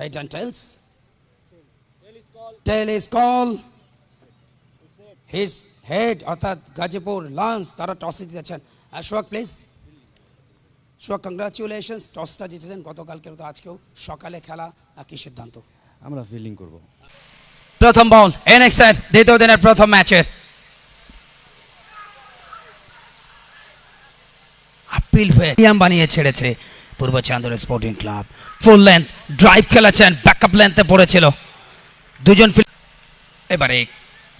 Head and tails. Tail is call. His head অর্থাৎ Gazipur Lance তারা টসে দিতেছেন সোহাগ প্লিজ সোহাগ কংগ্রাচুলেশনস টসটা জিতেছেন গতকালকের মতো আজকেও সকালে খেলা। কি সিদ্ধান্ত? আমরা ফিল্ডিং করব। প্রথম বল এনএক্সের দ্বিতীয় দিনের প্রথম ম্যাচের। আপিল হয়ে বানিয়ে ছেড়েছে। পূর্ব Chandar sporting club full length drive খেলেছেন ব্যাকআপ লেন্থে পড়েছিল। দুজন এবারে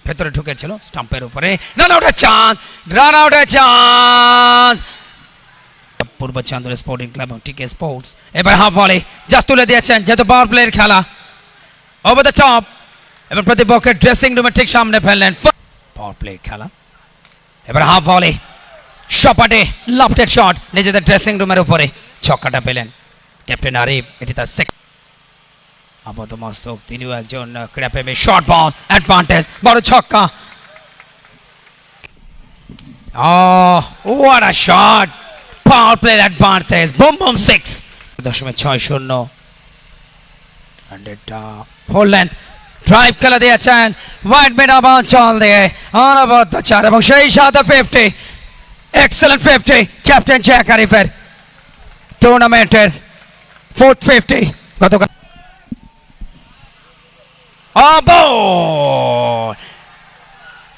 ভেতরে ঢুকেছিল স্টাম্পের উপরে। রান আউটের চান্স রান আউটের চান্স পূর্ব চান্দর স্পোর্টিং ক্লাব এবং টিকে স্পোর্টস এবার হাফ বলে জাস্ট তুলে দিয়েছেন, যেহেতু পাওয়ার প্লেয়ের খেলা। ওভার দ্য টপ এবং প্রতিপক্ষের ড্রেসিং রুমের ঠিক সামনে ফেললেন। পাওয়ার প্লে খেলা। এবার হাফ বলে সপাটে লাফটেড শট নিজেদের ড্রেসিং রুমের উপরে। ছক্কাটা পেলেন। ক্যাপ্টেন আরিফ এটি তার সেক আপাত মস্তক তিনিও একজন ক্রীড়াপ্রেমী শর্ট বল অ্যাডভান্টেজ বড় ছক্কা। Oh, what a shot! Power play advantage. Boom, boom, six. দশমিক ছয় শূন্য। ড্রাইভ খেলা দিয়েছেন। ওয়াইড মিড অঞ্চল দিয়ে অনবদ্য চার এবং সেই সাথে fifty excellent fifty captain Jack আরিফের। টুর্নামেন্টের ফোর্থ ফিফটি গতকাল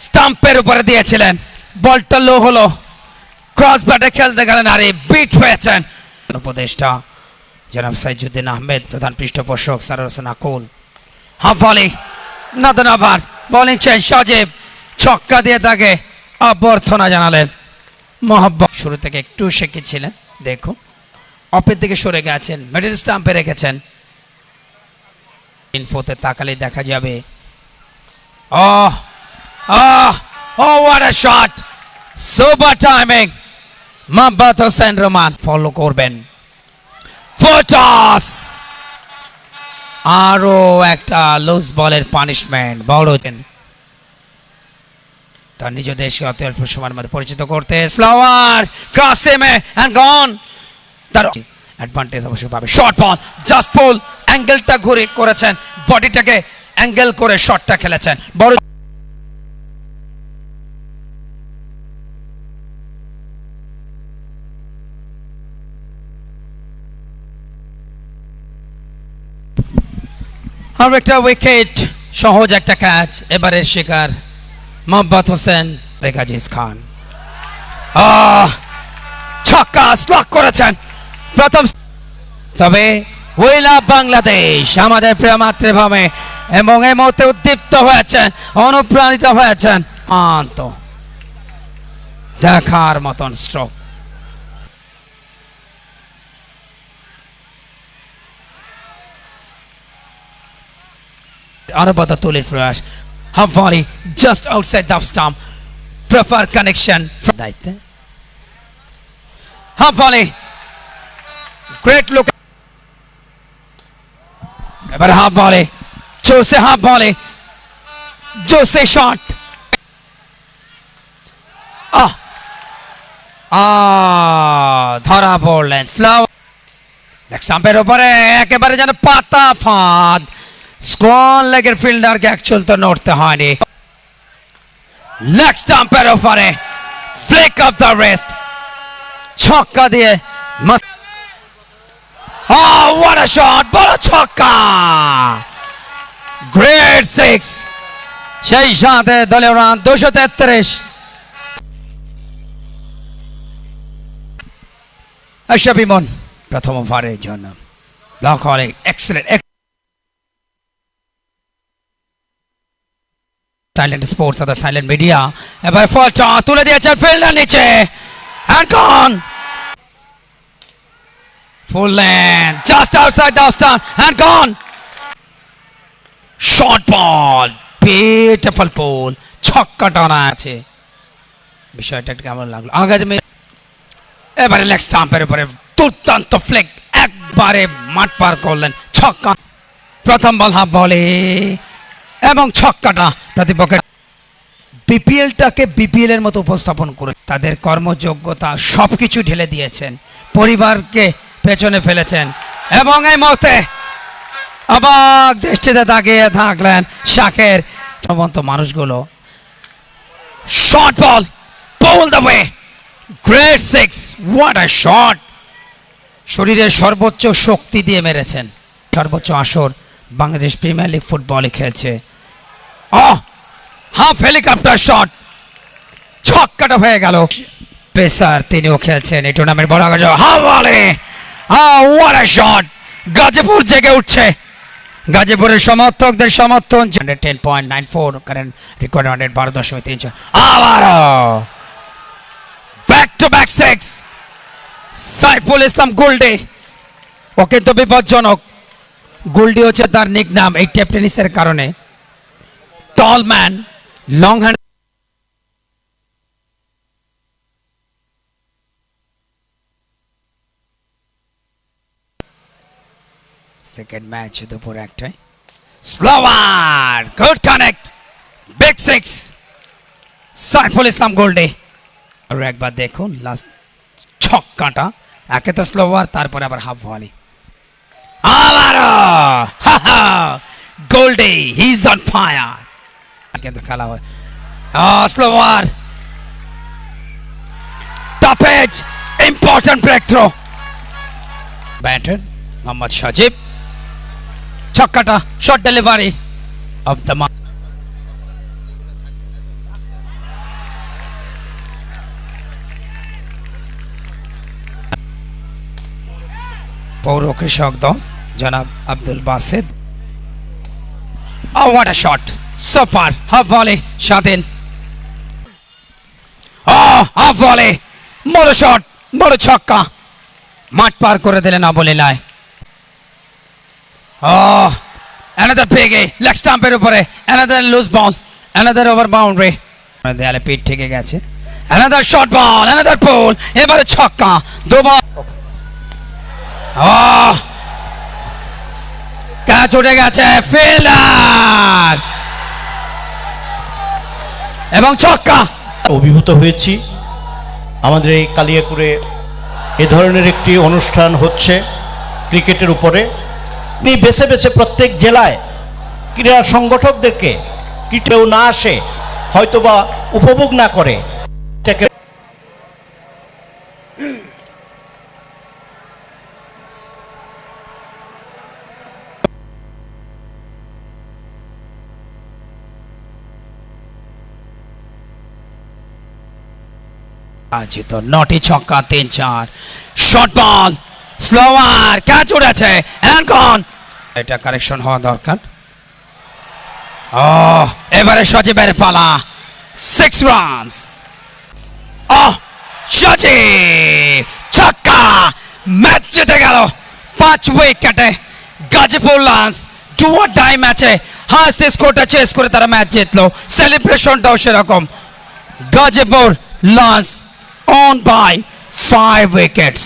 স্টাম্পের উপরে দিয়েছিলেন বলটা লো হলো ক্রস ব্যাটে খেলতে গেলেন আরে বিট হয়েছেন উপদেষ্টা জনাব সাইজুদ্দিন আহমেদ প্রধান পৃষ্ঠপোষক সার হোসেন আকুল হাফ ভলি নতুন আবার বোলিং চেঞ্জ সজীব ছক্কা দিয়ে তাকে অভ্যর্থনা জানালেন। মোহাব্বত। শুরু থেকে একটু শেখেছিলেন দেখুন। অপের দিকে সরে গেছেন মিডল স্টাম্পে রেখেছেন। ইনফোতে তাকালে দেখা যাবে Oh, oh, oh! Mohammad Hossain Roman follow করবেন। আরও একটা লুজ বলের পানিশমেন্ট বড় তার নিজ দেশকে অত অল্প সময়ের মধ্যে পরিচিত করতে স্লোয়ার ক্রাসেমে গন তার অ্যাডভান্টেজ অবশ্যই পাবে। শর্ট বল জাস্ট পুল অ্যাঙ্গেলটা ঘুরে করেছেন। বডিটাকে অ্যাঙ্গেল করে শটটা খেলেছেন। বড় আর একটা উইকেট সহজ একটা ক্যাচ এবারের শিকার মোহাম্মদ হোসেন রেগাজিজ খান। ছক্কা স্লক করেছেন। প্রথম তবে উইলা বাংলাদেশ, আমাদের প্রিয় মাতৃভূমি, এবং এই মুহূর্তে উদ্দীপ্ত হয়েছেন, অনুপ্রাণিত হয়েছেন শান্ত দেখার মতন স্ট্রোক। তুলির প্রয়াস। Half volley just outside off stump proper connection দায়িত্বে। গ্রেট লুক এবার হাফ বলে জোসে হাফ বলে জোসে শট আহ আহ ধরা পড়লেন। স্লো স্টাম্পের উপরে, একেবারে যেন পাতা ফাঁদ স্কোয়ান লেগের ফিল্ডারকে অ্যাকচুয়াল তো নড়তে হয়নি। লেগ স্টাম্পের উপরে। ফ্লিক অফ দ্য রেস্ট ছক্কা দিয়ে Oh, what a shot! বড় ছক্কা গ্রেট সিক্স সেই সাথে দলীয় রান দুশো তেত্রিশ। আশরাফ ইমন প্রথম ওভারের জন্য। ব্লক হলে এক্সেলেন্ট সাইলেন্ট স্পোর্টস অর্থাৎ সাইলেন্ট মিডিয়া এবার ফলটা তুলে দিয়েছেন ফিল্ডার নিচে। And gone Full length, just outside the off and gone. Short ball, beautiful ball. ছক্কা টানা আছে। বিষয়টা একটু কেমন লাগল? আগাজ মে এবারে লেগ স্টাম্পের উপরে দুর্দান্ত ফ্লেক একবারে মাঠ পার করলেন। ছক্কা। প্রথম বল হাফ বলে এবং ছক্কাটা প্রতিপক্ষের বিপিএলটাকে বিপিএল এর মতো উপস্থাপন করে তাদের কর্মযোগ্যতা সবকিছু ঢেলে দিয়েছেন। পরিবারকে পেছনে ফেলেছেন। এবং এই মুহূর্তে অবাক দৃষ্টিতে তাকিয়ে থাকলেন শাকের সমস্ত মানুষগুলো। Short ball ball the way great six what a shot শরীরের সর্বোচ্চ শক্তি দিয়ে মেরেছেন। সর্বোচ্চ আসর বাংলাদেশ প্রিমিয়ার লিগ ফুটবলে খেলছে। অহ হাফ হেলিকপ্টার শট ছক্কাটা হয়ে গেল। পেসার তিনিও খেলছেন এই টুর্নামেন্ট বড় আগে হা বলে হা ওয়াট আ শট গাজীপুর জেগে উঠছে। গাজীপুরের সমর্থকদের সমর্থন। Ten point nine four current record hundred বারো দশমিক তিনশো আবারও। Back to back six Saiful Islam গোল্ডে। ও কিন্তু বিপজ্জনক। গোল্ডি হচ্ছে তার নিক নাম এই টেপ টেনিসের কারণে। Tall man long hand second match দুপুর একটাই slower good connect big six Saiful Islam গোল্ডে। আর একবার দেখুন লাস্ট ছক্কাটা একে তো স্লোয়ার তারপরে আবার হাফ ভলি আবারও গোল্ডে হি ইজ অন ফায়ার কিন্তু খেলা হয়। Slower topaz important breakthrough batter Mohammad Sajib ছক্কাটা short delivery off the মা পৌর কৃষক দল, জনাব Abdul Based. Oh what a shot super half volley স্বাধীন ও হাফ ভলে বড় শট বড় ছক্কা। মাঠ পার করে দিলেন অবলীলায় Oh, another big A, leg স্টাম্পের উপরে another loose ball, another over boundary. দেয়ালে পিঠ থেকে গেছে। Another short ball, another pull, এবারে ছক্কা দুবার Oh, ক্যাচ উঠে গেছে ফিল্ডার এবং ছক্কা। অভিভূত হয়েছি। আমাদের এই কালিয়াকুড়ে এ ধরনের একটি অনুষ্ঠান হচ্ছে ক্রিকেটের উপরে। আপনি বেছে বেছে প্রত্যেক জেলায় ক্রীড়া সংগঠকদেরকে ক্রিকেটেও না আসে, হয়তোবা উপভোগ না করে নটি ছক্কা, তিন চার শর্ট বল স্লোয়ার, ক্যাচ উড়েছে এনকন এটা কারেকশন হওয়া দরকার। ও এবারে সজীবের পালা। সিক্স রানস ও সজীব, ছক্কা। ম্যাচ জিতে গেল। পাঁচ উইকেটে গাজীপুর লান্স ডু অর ডাই ম্যাচে হাস্ট স্কোরটা চেস করে তারা ম্যাচ জিতলো। সেলিব্রেশনটাও সেরকম। গাজীপুর লঞ্চ on by five wickets.